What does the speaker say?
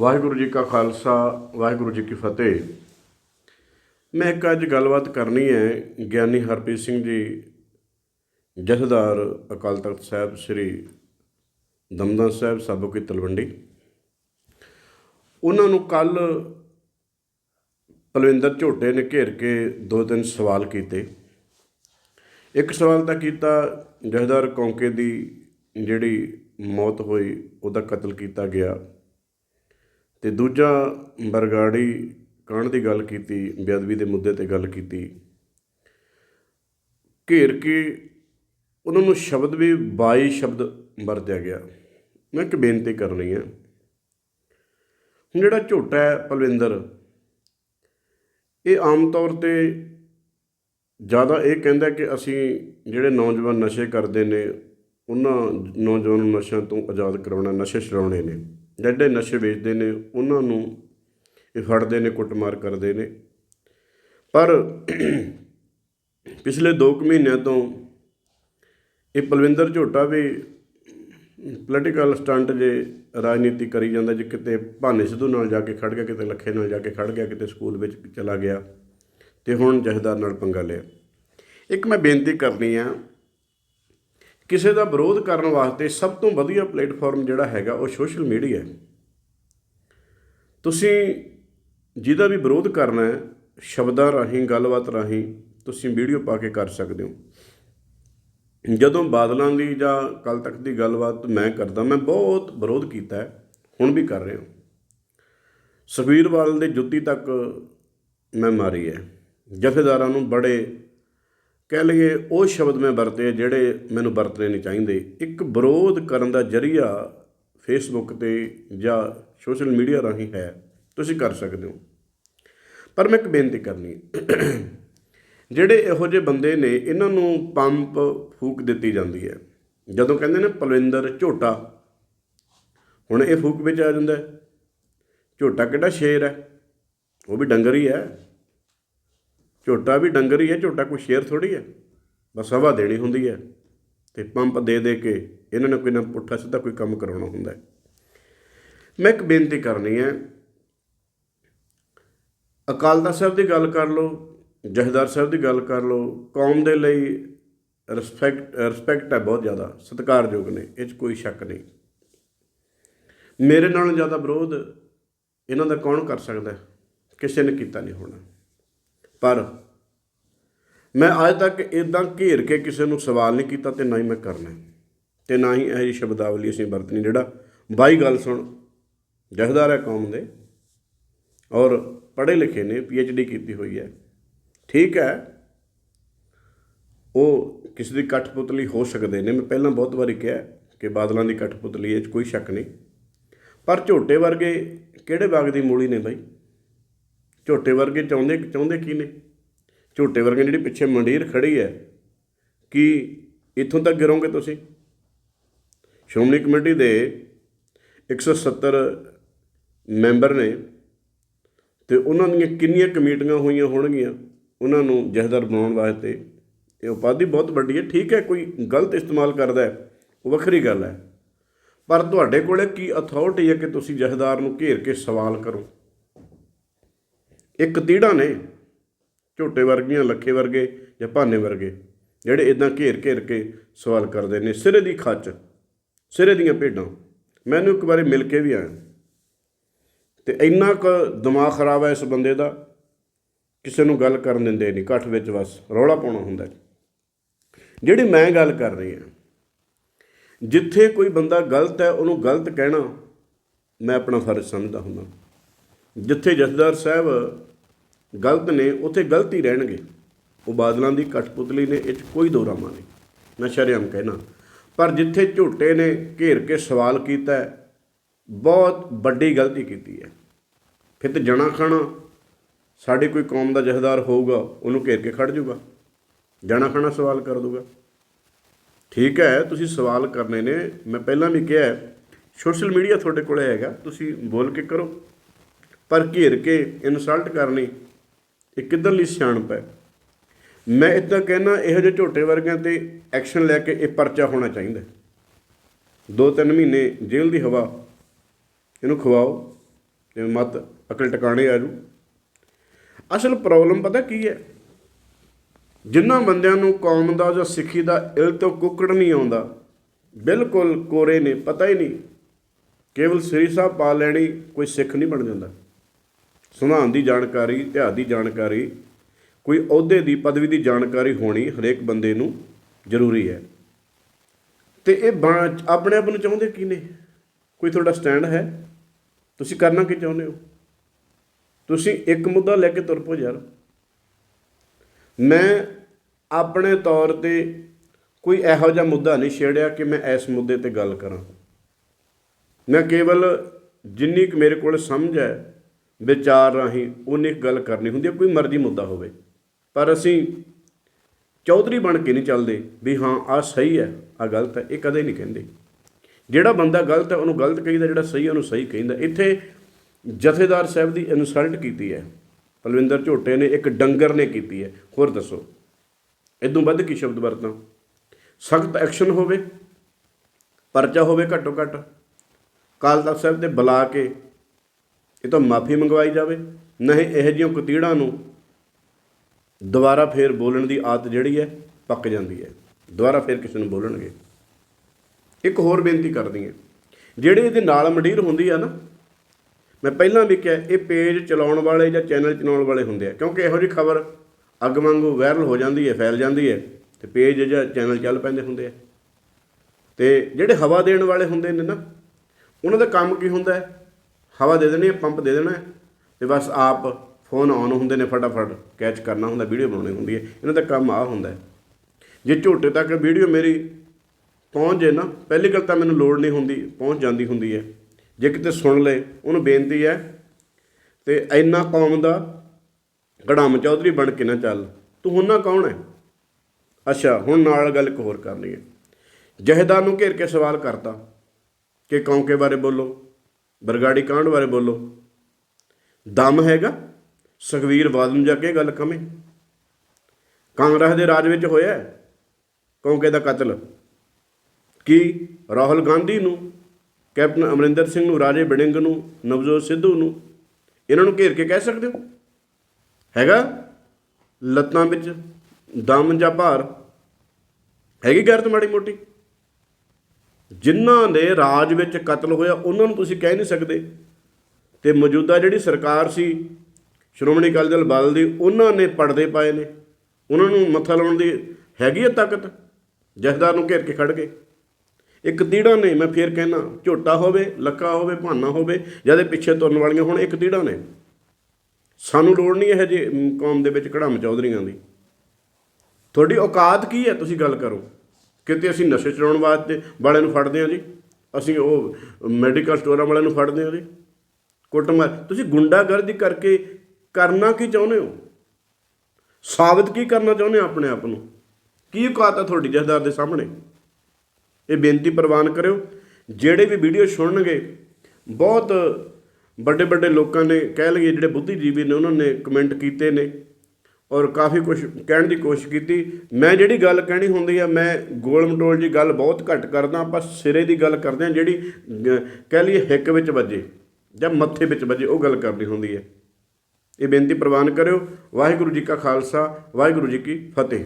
ਵਾਹਿਗੁਰੂ ਜੀ ਕਾ ਖਾਲਸਾ, ਵਾਹਿਗੁਰੂ ਜੀ ਕੀ ਫਤਿਹ। ਮੈਂ ਇੱਕ ਅੱਜ ਗੱਲਬਾਤ ਕਰਨੀ ਹੈ ਗਿਆਨੀ ਹਰਪ੍ਰੀਤ ਸਿੰਘ ਜੀ, ਜਥੇਦਾਰ ਅਕਾਲ ਤਖਤ ਸਾਹਿਬ ਸ੍ਰੀ ਦਮਦਮਾ ਸਾਹਿਬ ਸਾਬੋ ਕੀ ਤਲਵੰਡੀ। ਉਹਨਾਂ ਨੂੰ ਕੱਲ ਪਲਵਿੰਦਰ ਝੋਟੇ ਨੇ ਘੇਰ ਕੇ ਦੋ ਤਿੰਨ ਸਵਾਲ ਕੀਤੇ। ਇੱਕ ਸਵਾਲ ਤਾਂ ਕੀਤਾ ਜਥੇਦਾਰ ਕੌਂਕੇ ਦੀ ਜਿਹੜੀ ਮੌਤ ਹੋਈ, ਉਹਦਾ ਕਤਲ ਕੀਤਾ ਗਿਆ। ਅਤੇ ਦੂਜਾ ਬਰਗਾੜੀ ਕਾਂਡ ਦੀ ਗੱਲ ਕੀਤੀ, ਬੇਅਦਬੀ ਦੇ ਮੁੱਦੇ ਤੇ ਗੱਲ ਕੀਤੀ। ਘੇਰ ਕੇ ਉਹਨਾਂ ਨੂੰ ਸ਼ਬਦ ਵੀ 22 ਸ਼ਬਦ ਵਰਤਿਆ ਗਿਆ। ਮੈਂ ਇੱਕ ਬੇਨਤੀ ਕਰਨੀ ਹੈ ਹੁਣ ਜਿਹੜਾ ਝੋਟਾ ਹੈ ਪਲਵਿੰਦਰ, ਇਹ ਆਮ ਤੌਰ ਤੇ ਜ਼ਿਆਦਾ ਇਹ ਕਹਿੰਦਾ ਕਿ ਅਸੀਂ ਜਿਹੜੇ ਨੌਜਵਾਨ ਨਸ਼ੇ ਕਰਦੇ ਨੇ, ਉਹਨਾਂ ਨੌਜਵਾਨ ਨੂੰ ਨਸ਼ਿਆਂ ਤੋਂ ਆਜ਼ਾਦ ਕਰਾਉਣਾ, ਨਸ਼ੇ ਛਡਾਉਣੇ ਨੇ। ਜਿਹੜੇ ਨਸ਼ੇ ਵੇਚਦੇ ਨੇ, ਉਹਨਾਂ ਨੂੰ ਇਹ ਫੜਦੇ ਨੇ, ਕੁੱਟਮਾਰ ਕਰਦੇ ਨੇ। ਪਰ ਪਿਛਲੇ 2 ਮਹੀਨਿਆਂ ਤੋਂ ਇਹ ਪਲਵਿੰਦਰ ਝੋਟਾ ਵੀ ਪੋਲੀਟੀਕਲ ਸਟੰਟ ਜੇ ਰਾਜਨੀਤੀ ਕਰੀ ਜਾਂਦਾ, ਜੇ ਕਿਤੇ ਭਾਨੇ ਸਿੱਧੂ ਨਾਲ ਜਾ ਕੇ ਖੜ ਗਿਆ, ਕਿਤੇ ਲੱਖੇ ਨਾਲ ਜਾ ਕੇ ਖੜ ਗਿਆ, ਕਿਤੇ ਸਕੂਲ ਵਿੱਚ ਚਲਾ ਗਿਆ, ਤੇ ਹੁਣ ਜਹਦਾਰ ਨਾਲ ਪੰਗਾ ਲਿਆ। ਇੱਕ ਮੈਂ ਬੇਨਤੀ ਕਰਨੀ ਆ ਕਿਸੇ ਦਾ ਵਿਰੋਧ ਕਰਨ ਵਾਸਤੇ ਸਭ ਤੋਂ ਵਧੀਆ ਪਲੇਟਫਾਰਮ ਜਿਹੜਾ ਹੈਗਾ ਉਹ ਸੋਸ਼ਲ ਮੀਡੀਆ ਹੈ। ਤੁਸੀਂ ਜਿਹਦਾ ਵੀ ਵਿਰੋਧ ਕਰਨਾ ਹੈ, ਸ਼ਬਦਾਂ ਰਾਹੀਂ, ਗੱਲਬਾਤ ਰਾਹੀਂ ਤੁਸੀਂ ਵੀਡੀਓ ਪਾ ਕੇ ਕਰ ਸਕਦੇ ਹੋ। ਜਦੋਂ ਬਾਦਲਾਂ ਦੀ ਜਾਂ ਕੱਲ ਤੱਕ ਦੀ ਗੱਲਬਾਤ ਮੈਂ ਕਰਦਾ, ਮੈਂ ਬਹੁਤ ਵਿਰੋਧ ਕੀਤਾ ਹੁਣ ਵੀ ਕਰ ਰਿਹਾ। ਹਾਂ ਸੁਖਬੀਰਵਾਲ ਦੇ ਜੁੱਤੀ ਤੱਕ ਮੈਂ ਮਾਰੀ ਹੈ। ਜਥੇਦਾਰਾਂ ਨੂੰ ਬੜੇ ਕਹਿ ਲਈਏ ਉਹ ਸ਼ਬਦ ਮੈਂ ਵਰਤੇ ਜਿਹੜੇ ਮੈਨੂੰ ਵਰਤਣੇ ਨਹੀਂ ਚਾਹੀਦੇ। ਇੱਕ ਵਿਰੋਧ ਕਰਨ ਦਾ ਜਰੀਆ ਫੇਸਬੁੱਕ ਤੇ ਜਾਂ ਸੋਸ਼ਲ ਮੀਡੀਆ ਰਾਹੀਂ ਹੈ, ਤੁਸੀਂ ਕਰ ਸਕਦੇ ਹੋ। ਪਰ ਮੈਂ ਇੱਕ ਬੇਨਤੀ ਕਰਨੀ ਹੈ। ਜਿਹੜੇ ਇਹੋ ਜਿਹੇ ਬੰਦੇ ਨੇ, ਇਹਨਾਂ ਨੂੰ ਪੰਪ ਫੂਕ ਦਿੱਤੀ ਜਾਂਦੀ ਹੈ। ਜਦੋਂ ਕਹਿੰਦੇ ਨੇ ਪਲਵਿੰਦਰ ਝੋਟਾ, ਹੁਣ ਇਹ ਫੂਕ ਵਿੱਚ ਆ ਜਾਂਦਾ ਹੈ। ਝੋਟਾ ਕਿਹੜਾ ਸ਼ੇਰ ਹੈ, ਉਹ ਵੀ ਡੰਗਰ ਹੀ ਹੈ। ਝੋਟਾ ਵੀ ਡੰਗਰ ਹੀ ਹੈ, ਝੋਟਾ ਕੋਈ ਸ਼ੇਰ ਥੋੜੀ ਹੈ। ਬਸ ਹਵਾ ਦੇਣੀ ਹੁੰਦੀ ਹੈ ਤੇ ਪੰਪ ਦੇ ਦੇ ਕੇ ਇਹਨਾਂ ਨੇ ਕੋਈ ਨਾ ਪੁੱਠਾ ਸਿੱਧਾ ਕੋਈ ਕੰਮ ਕਰਾਉਣਾ ਹੁੰਦਾ ਹੈ। ਮੈਂ ਇੱਕ ਬੇਨਤੀ ਕਰਨੀ ਹੈ ਅਕਾਲ ਦਾ ਸਾਹਿਬ ਦੀ ਗੱਲ ਕਰ ਲਓ, ਜਹਦਾਰ ਸਾਹਿਬ ਦੀ ਗੱਲ ਕਰ ਲਓ, ਕੌਮ ਦੇ ਲਈ ਰਿਸਪੈਕਟ ਰਿਸਪੈਕਟ ਹੈ ਬਹੁਤ ਜ਼ਿਆਦਾ, ਸਤਿਕਾਰਯੋਗ ਨੇ, ਇਹ 'ਚ ਕੋਈ ਸ਼ੱਕ ਨਹੀਂ। ਮੇਰੇ ਨਾਲੋਂ ਜ਼ਿਆਦਾ ਵਿਰੋਧ ਇਹਨਾਂ ਦਾ ਕੌਣ ਕਰ ਸਕਦਾ ਕਿਸੇ ਨੇ ਕੀਤਾ ਨਹੀਂ ਹੋਣਾ। ਪਰ ਮੈਂ ਅੱਜ ਤੱਕ ਇਦਾਂ ਘੇਰ ਕੇ ਕਿਸੇ ਨੂੰ ਸਵਾਲ ਨਹੀਂ ਕੀਤਾ ਤੇ ਨਾ ਹੀ ਮੈਂ ਕਰਨਾ। ਤੇ ਨਾ ਹੀ ਇਹ ਜਿਹੀ ਸ਼ਬਦਾਵਲੀ ਅਸੀਂ ਵਰਤਣੀ, ਜਿਹੜਾ ਬਾਈ ਗੱਲ ਸੁਣ ਜਹਦਾਰ ਹੈ ਕੌਮ ਦੇ, ਔਰ ਪੜ੍ਹੇ ਲਿਖੇ ਨੇ ਡੀ ਕੀਤੀ ਹੋਈ ਹੈ। ਠੀਕ ਹੈ, ਉਹ ਕਿਸੇ ਦੀ ਕਠਪੁਤਲੀ ਹੋ ਸਕਦੇ ਨੇ। ਮੈਂ ਪਹਿਲਾਂ ਬਹੁਤ ਵਾਰੀ ਕਿਹਾ ਕਿ ਬਾਦਲਾਂ ਦੀ ਕਠਪੁਤਲੀ ਇਹ 'ਚ ਕੋਈ ਸ਼ੱਕ ਨਹੀਂ। ਪਰ ਝੋਟੇ ਵਰਗੇ ਕਿਹੜੇ ਬਾਗ ਦੀ ਮੂਲੀ ਨੇ ਬਾਈ? ਝੋਟੇ ਵਰਗੇ ਚਾਹੁੰਦੇ ਚਾਹੁੰਦੇ ਕੀ ਨੇ? ਝੋਟੇ ਵਰਗੇ ਜਿਹੜੀ ਪਿੱਛੇ ਮੰਡੀਰ ਖੜੀ ਹੈ, ਕਿ ਇੱਥੋਂ ਤੱਕ ਗਿਰੋਗੇ ਤੁਸੀਂ? ਸ਼੍ਰੋਮਣੀ ਕਮੇਟੀ ਦੇ 170 ਮੈਂਬਰ ਨੇ ਤੇ ਉਹਨਾਂ ਦੀਆਂ ਕਿੰਨੀਆਂ ਕਮੇਟੀਆਂ ਹੋਈਆਂ ਹੋਣਗੀਆਂ, ਉਹਨਾਂ ਨੂੰ ਜਹਦਰ ਬਣਾਉਣ ਵਾਸਤੇ ਇਹ ਉਪਾਧੀ ਬਹੁਤ ਵੱਡੀ ਹੈ, ਠੀਕ ਹੈ, ਕੋਈ ਗਲਤ ਇਸਤੇਮਾਲ ਕਰਦਾ ਹੈ, ਉਹ ਵੱਖਰੀ ਗੱਲ ਹੈ। ਪਰ ਤੁਹਾਡੇ ਕੋਲੇ ਕੀ ਅਥਾਰਟੀ ਹੈ ਕਿ ਤੁਸੀਂ ਜਹਦਾਰ ਨੂੰ ਘੇਰ ਕੇ ਸਵਾਲ ਕਰੋ? ਇੱਕ ਤੀੜਾ ਨੇ, ਝੋਟੇ ਵਰਗੀਆਂ, ਲੱਖੇ ਵਰਗੇ ਜਾਂ ਭਾਨੇ ਵਰਗੇ, ਜਿਹੜੇ ਇਦਾਂ ਘੇਰ ਘੇਰ ਕੇ ਸਵਾਲ ਕਰਦੇ ਨੇ, ਸਿਰੇ ਦੀ ਖੱਚ, ਸਿਰੇ ਦੀਆਂ ਭੇਡਾਂ। ਮੈਨੂੰ ਇੱਕ ਵਾਰੀ ਮਿਲ ਕੇ ਵੀ ਆਇਆ ਤੇ ਇੰਨਾ ਕੁ ਦਿਮਾਗ ਖਰਾਬ ਹੈ ਇਸ ਬੰਦੇ ਦਾ, ਕਿਸੇ ਨੂੰ ਗੱਲ ਕਰਨ ਦਿੰਦੇ ਨਹੀਂ ਇਕੱਠ ਵਿੱਚ ਬਸ ਰੌਲਾ ਪਾਉਣਾ ਹੁੰਦਾ ਜਿਹੜੀ ਮੈਂ ਗੱਲ ਕਰ ਰਹੀ ਹਾਂ, ਜਿੱਥੇ ਕੋਈ ਬੰਦਾ ਗਲਤ ਹੈ, ਉਹਨੂੰ ਗਲਤ ਕਹਿਣਾ ਮੈਂ ਆਪਣਾ ਫਰਜ਼ ਸਮਝਦਾ ਹੁੰਦਾ। ਜਿੱਥੇ ਜਥੇਦਾਰ ਸਾਹਿਬ ਗਲਤ ਨੇ, ਉੱਥੇ ਗਲਤ ਹੀ ਰਹਿਣਗੇ। ਉਹ ਬਾਦਲਾਂ ਦੀ ਕਠਪੁਤਲੀ ਨੇ ਇਹ 'ਚ ਕੋਈ ਦੋਰਾਮਾ ਨਹੀਂ ਮੈਂ ਸ਼ਰੇਆਮ ਕਹਿਣਾ। ਪਰ ਜਿੱਥੇ ਝੂਟੇ ਨੇ, ਘੇਰ ਕੇ ਸਵਾਲ ਕੀਤਾ ਬਹੁਤ ਵੱਡੀ ਗਲਤੀ ਕੀਤੀ ਹੈ। ਫਿਰ ਤੇ ਜਣਾ ਖਾਣਾ, ਸਾਡੀ ਕੋਈ ਕੌਮ ਦਾ ਜਥੇਦਾਰ ਹੋਊਗਾ, ਉਹਨੂੰ ਘੇਰ ਕੇ ਖੜ ਜਾਊਗਾ ਜਣਾ ਖਾਣਾ ਸਵਾਲ ਕਰ ਦੂਗਾ। ਠੀਕ ਹੈ, ਤੁਸੀਂ ਸਵਾਲ ਕਰਨੇ ਨੇ। ਮੈਂ ਪਹਿਲਾਂ ਵੀ ਕਿਹਾ ਸੋਸ਼ਲ ਮੀਡੀਆ ਤੁਹਾਡੇ ਕੋਲੇ ਹੈਗਾ, ਤੁਸੀਂ ਬੋਲ ਕੇ ਕਰੋ। ਪਰ ਘੇਰ ਕੇ ਇਨਸਲਟ ਕਰਨੀ ਇਹ ਕਿੱਧਰਲੀ ਸਿਆਣਪ ਹੈ? ਮੈਂ ਇਦਾਂ ਕਹਿਣਾ ਇਹੋ ਜਿਹੇ ਝੋਟੇ ਵਰਗਿਆਂ ਤੇ ਐਕਸ਼ਨ ਲੈ ਕੇ ਇਹ ਪਰਚਾ ਹੋਣਾ ਚਾਹੀਦਾ ਦੋ ਤਿੰਨ ਮਹੀਨੇ ਜੇਲ੍ਹ ਦੀ ਹਵਾ, ਇਹਨੂੰ ਖਵਾਓ, ਤੇ ਮਤ ਅਕਲ ਟਿਕਾਣੇ ਆ ਜੂ ਅਸਲ ਪ੍ਰੋਬਲਮ ਪਤਾ ਕੀ ਹੈ? ਜਿਨ੍ਹਾਂ ਬੰਦਿਆਂ ਨੂੰ ਕੌਮ ਦਾ ਜਾਂ ਸਿੱਖੀ ਦਾ ਇਲ ਤੋਂ ਕੁੱਕੜ ਨਹੀਂ ਆਉਂਦਾ, ਬਿਲਕੁਲ ਕੋਰੇ ਨੇ, ਪਤਾ ਹੀ ਨਹੀਂ। ਕੇਵਲ ਸ੍ਰੀ ਸਾਹਿਬ ਪਾ ਲੈਣੀ, ਕੋਈ ਸਿੱਖ ਨਹੀਂ ਬਣ ਜਾਂਦਾ। ਸੁਨਾਨ ਦੀ ਜਾਣਕਾਰੀ ਇਤਿਹਾਸ ਦੀ ਜਾਣਕਾਰੀ, ਕੋਈ ਅਹੁਦੇ ਦੀ, ਪਦਵੀ ਦੀ ਜਾਣਕਾਰੀ ਹੋਣੀ ਹਰੇਕ ਬੰਦੇ ਨੂੰ ਜ਼ਰੂਰੀ ਹੈ। ਤੇ ਇਹ ਬਣ- ਆਪਣੇ ਆਪ ਨੂੰ ਚਾਹੁੰਦੇ ਕੀ ਨੇ? ਕੋਈ ਤੁਹਾਡਾ ਸਟੈਂਡ ਹੈ? ਤੁਸੀਂ ਕਰਨਾ ਕੀ ਚਾਹੁੰਦੇ ਹੋ? ਤੁਸੀਂ ਇੱਕ ਮੁੱਦਾ ਲੈ ਕੇ ਤੁਰ ਪੋ ਯਾਰ। ਮੈਂ ਆਪਣੇ ਤੌਰ ਤੇ ਕੋਈ ਇਹੋ ਜਿਹਾ ਮੁੱਦਾ ਨਹੀਂ ਛੇੜਿਆ ਕਿ ਮੈਂ ਇਸ ਮੁੱਦੇ ਤੇ ਗੱਲ ਕਰਾਂ। ਮੈਂ ਕੇਵਲ ਜਿੰਨੀ ਕੁ ਮੇਰੇ ਕੋਲ ਸਮਝ ਹੈ ਵਿਚਾਰ ਰਾਹੀਂ ਉਹਨੇ ਗੱਲ ਕਰਨੀ ਹੁੰਦੀ ਹੈ ਕੋਈ ਮਰਜ਼ੀ ਮੁੱਦਾ ਹੋਵੇ। ਪਰ ਅਸੀਂ ਚੌਧਰੀ ਬਣ ਕੇ ਨਹੀਂ ਚੱਲਦੇ ਵੀ ਹਾਂ, ਆਹ ਸਹੀ ਹੈ, ਆਹ ਗਲਤ ਹੈ, ਇਹ ਕਦੇ ਨਹੀਂ ਕਹਿੰਦੇ। ਜਿਹੜਾ ਬੰਦਾ ਗਲਤ ਹੈ, ਉਹਨੂੰ ਗਲਤ ਕਹਿੰਦਾ, ਜਿਹੜਾ ਸਹੀ ਹੈ, ਉਹਨੂੰ ਸਹੀ ਕਹਿੰਦਾ। ਇੱਥੇ ਜਥੇਦਾਰ ਸਾਹਿਬ ਦੀ ਇਨਸਲਟ ਕੀਤੀ ਹੈ। ਪਲਵਿੰਦਰ ਝੋਟੇ ਨੇ, ਇੱਕ ਡੰਗਰ ਨੇ ਕੀਤੀ ਹੈ। ਹੋਰ ਦੱਸੋ, ਇਦੋਂ ਵੱਧ ਕੀ ਸ਼ਬਦ ਵਰਤਾਂ? ਸਖਤ ਐਕਸ਼ਨ ਹੋਵੇ, ਪਰਚਾ ਹੋਵੇ ਘੱਟੋ ਘੱਟ ਕਾਲ ਤਖਤ ਸਾਹਿਬ ਦੇ ਬੁਲਾ ਕੇ ਇਹ ਤਾਂ ਮਾਫੀ ਮੰਗਵਾਈ ਜਾਵੇ, ਨਹੀਂ ਇਹੋ ਜਿਹੀਆਂ ਕਤੀੜਾਂ ਨੂੰ ਦੁਬਾਰਾ ਫੇਰ ਬੋਲਣ ਦੀ ਆਦਤ ਜਿਹੜੀ ਹੈ, ਪੱਕ ਜਾਂਦੀ ਹੈ। ਦੁਬਾਰਾ ਫੇਰ ਕਿਸੇ ਨੂੰ ਬੋਲਣਗੇ। ਇੱਕ ਹੋਰ ਬੇਨਤੀ ਕਰਦੀ ਹਾਂ। ਜਿਹੜੇ ਇਹਦੇ ਨਾਲ ਮੰਡੀਰ ਹੁੰਦੀ ਆ ਨਾ, ਮੈਂ ਪਹਿਲਾਂ ਵੀ ਕਿਹਾ, ਇਹ ਪੇਜ ਚਲਾਉਣ ਵਾਲੇ ਜਾਂ ਚੈਨਲ ਚਲਾਉਣ ਵਾਲੇ ਹੁੰਦੇ ਆ। ਕਿਉਂਕਿ ਇਹੋ ਜਿਹੀ ਖਬਰ ਅੱਗ ਵਾਂਗੂ ਵਾਇਰਲ ਹੋ ਜਾਂਦੀ ਹੈ, ਫੈਲ ਜਾਂਦੀ ਹੈ ਤੇ ਪੇਜ ਜਾਂ ਚੈਨਲ ਚੱਲ ਪੈਂਦੇ ਹੁੰਦੇ ਆ। ਤੇ ਜਿਹੜੇ ਹਵਾ ਦੇਣ ਵਾਲੇ ਹੁੰਦੇ ਨੇ ਨਾ, ਉਹਨਾਂ ਦਾ ਕੰਮ ਕੀ ਹੁੰਦਾ ਹੈ? ਹਵਾ ਦੇ ਦੇਣੀ ਹੈ ਪੰਪ ਦੇ ਦੇਣਾ। ਹੈ ਤੇ ਬਸ ਆਪ ਫੋਨ ਆਨ ਹੁੰਦੇ ਨੇ, ਫਟਾਫਟ ਕੈਚ ਕਰਨਾ ਹੁੰਦਾ, ਵੀਡੀਓ ਬਣਾਉਣੀ ਹੁੰਦੀ ਹੈ। ਇਹਨਾਂ ਦਾ ਕੰਮ ਆ ਹੁੰਦਾ ਜੇ ਝੋਟੇ ਤੱਕ ਵੀਡੀਓ ਮੇਰੀ ਪਹੁੰਚ ਜੇ ਨਾ, ਪਹਿਲੀ ਗੱਲ ਤਾਂ ਮੈਨੂੰ ਲੋੜ ਨਹੀਂ ਹੁੰਦੀ, ਪਹੁੰਚ ਜਾਂਦੀ ਹੁੰਦੀ ਹੈ। ਜੇ ਕਿਤੇ ਸੁਣ ਲਏ, ਉਹਨੂੰ ਬੇਨਤੀ ਹੈ ਤੇ ਇੰਨਾ ਕੌਮ ਦਾ ਗੜਾਮ ਚੌਧਰੀ ਬਣ ਕੇ ਨਾ ਚੱਲ। ਤੂੰ ਹੁਣ ਨਾ ਕੌਣ ਹੈ? ਅੱਛਾ, ਹੁਣ ਨਾਲ ਗੱਲ ਇੱਕ ਹੋਰ ਕਰਨੀ ਹੈ। ਜਹੇਦਾਰ ਨੂੰ ਘੇਰ ਕੇ ਸਵਾਲ ਕਰਤਾ ਕਿ ਕੌਂਕੇ ਬਾਰੇ ਬੋਲੋ। ਬਰਗਾੜੀ ਕਾਂਡ ਬਾਰੇ ਬੋਲੋ। ਦਮ ਹੈਗਾ? ਸੁਖਵੀਰ ਬਾਦਲ ਨੂੰ ਜਾ ਕੇ ਗੱਲ ਕਮੇ ਕਾਂਗਰਸ ਦੇ ਰਾਜ ਵਿੱਚ ਹੋਇਆ ਹੈ? ਕੌਂਕੇ ਦਾ ਕਤਲ। ਕੀ ਰਾਹੁਲ ਗਾਂਧੀ ਨੂੰ, ਕੈਪਟਨ ਅਮਰਿੰਦਰ ਸਿੰਘ ਨੂੰ, ਰਾਜੇ ਬਿੜਿੰਗ ਨੂੰ, ਨਵਜੋਤ ਸਿੱਧੂ ਨੂੰ ਇਹਨਾਂ ਨੂੰ ਘੇਰ ਕੇ ਕਹਿ ਸਕਦੇ ਹੋ? ਹੈਗਾ? ਲੱਤਾਂ ਵਿੱਚ ਦਮ ਜਾਂ ਭਾਰ? ਹੈਗੀ ਗੈਰਤ ਮਾੜੀ ਮੋਟੀ? ਜਿਨ੍ਹਾਂ ਦੇ ਰਾਜ ਵਿੱਚ ਕਤਲ ਹੋਇਆ, ਉਹਨਾਂ ਨੂੰ ਤੁਸੀਂ ਕਹਿ ਨਹੀਂ ਸਕਦੇ। ਤੇ ਮੌਜੂਦਾ ਜਿਹੜੀ ਸਰਕਾਰ ਸੀ, ਸ਼੍ਰੋਮਣੀ ਅਕਾਲੀ ਦਲ ਬਾਦਲ ਦੀ, ਉਹਨਾਂ ਨੇ ਪਰਦੇ ਪਾਏ ਨੇ। ਉਹਨਾਂ ਨੂੰ ਮੱਥਾ ਲਾਉਣ ਦੀ ਹੈਗੀ ਹੈ ਤਾਕਤ? ਜਥੇਦਾਰ ਨੂੰ ਘੇਰ ਕੇ ਖੜ ਗਏ। ਇੱਕ ਤੀੜਾ ਨੇ, ਮੈਂ ਫੇਰ ਕਹਿਣਾ ਝੋਟਾ ਹੋਵੇ, ਲੱਕਾ ਹੋਵੇ, ਭਾਨਾ ਹੋਵੇ ਜਦੇ ਪਿੱਛੇ ਤੁਰਨ ਵਾਲੀਆਂ ਹੁਣ ਇੱਕ ਤੀੜਾ ਨੇ। ਸਾਨੂੰ ਲੋੜ ਨਹੀਂ ਇਹ ਜੇ ਕੌਮ ਦੇ ਵਿੱਚ ਕੜਾਮ ਚੌਧਰੀਆਂ ਦੀ। ਤੁਹਾਡੀ ਔਕਾਤ ਕੀ ਹੈ? ਤੁਸੀਂ ਗੱਲ ਕਰੋ। ਕਿਤੇ ਅਸੀਂ ਨਸ਼ੇ ਚਲਾਉਣ ਵਾਸਤੇ ਵਾਲਿਆਂ ਨੂੰ ਫੜਦੇ ਹਾਂ ਜੀ। ਅਸੀਂ ਉਹ ਮੈਡੀਕਲ ਸਟੋਰਾਂ ਵਾਲਿਆਂ ਨੂੰ ਫੜਦੇ ਹਾਂ ਜੀ। ਕੁੱਟਮਾਰ, ਤੁਸੀਂ ਗੁੰਡਾਗਰਦੀ ਕਰਕੇ ਕਰਨਾ ਕੀ ਚਾਹੁੰਦੇ ਹੋ? ਸਾਬਤ ਕੀ ਕਰਨਾ ਚਾਹੁੰਦੇ ਹੋ ਆਪਣੇ ਆਪ ਨੂੰ? ਕੀ ਔਕਾਤ ਆ ਤੁਹਾਡੀ ਜਥੇਦਾਰ ਦੇ ਸਾਹਮਣੇ? ਇਹ ਬੇਨਤੀ ਪ੍ਰਵਾਨ ਕਰਿਓ। ਜਿਹੜੇ ਵੀ ਵੀਡੀਓ ਸੁਣਨਗੇ, ਬਹੁਤ ਵੱਡੇ ਵੱਡੇ ਲੋਕਾਂ ਨੇ ਕਹਿ ਲਈਏ ਜਿਹੜੇ ਬੁੱਧੀਜੀਵੀ ਨੇ, ਉਹਨਾਂ ਨੇ ਕਮੈਂਟ ਕੀਤੇ ਨੇ। ਔਰ ਕਾਫੀ ਕੁਝ ਕਹਿਣ ਦੀ ਕੋਸ਼ਿਸ਼ ਕੀਤੀ। ਮੈਂ ਜਿਹੜੀ ਗੱਲ ਕਹਿਣੀ ਹੁੰਦੀ ਆ, ਮੈਂ ਗੋਲ ਮਟੋਲ ਜੀ ਗੱਲ ਬਹੁਤ ਘੱਟ ਕਰਦਾ, ਆਪਾਂ ਸਿਰੇ ਦੀ ਗੱਲ ਕਰਦੇ ਆ ਜਿਹੜੀ ਗ- ਕਹਿ ਲਈਏ ਹਿੱਕ ਵਿੱਚ ਵੱਜੇ ਜਾਂ ਮੱਥੇ ਵਿੱਚ ਵੱਜੇ, ਉਹ ਗੱਲ ਕਰਨੀ ਹੁੰਦੀ ਹੈ ਇਹ ਬੇਨਤੀ ਪ੍ਰਵਾਨ ਕਰਿਓ। ਵਾਹਿਗੁਰੂ ਜੀ ਕਾ ਖਾਲਸਾ, ਵਾਹਿਗੁਰੂ ਜੀ ਕੀ ਫਤਿਹ।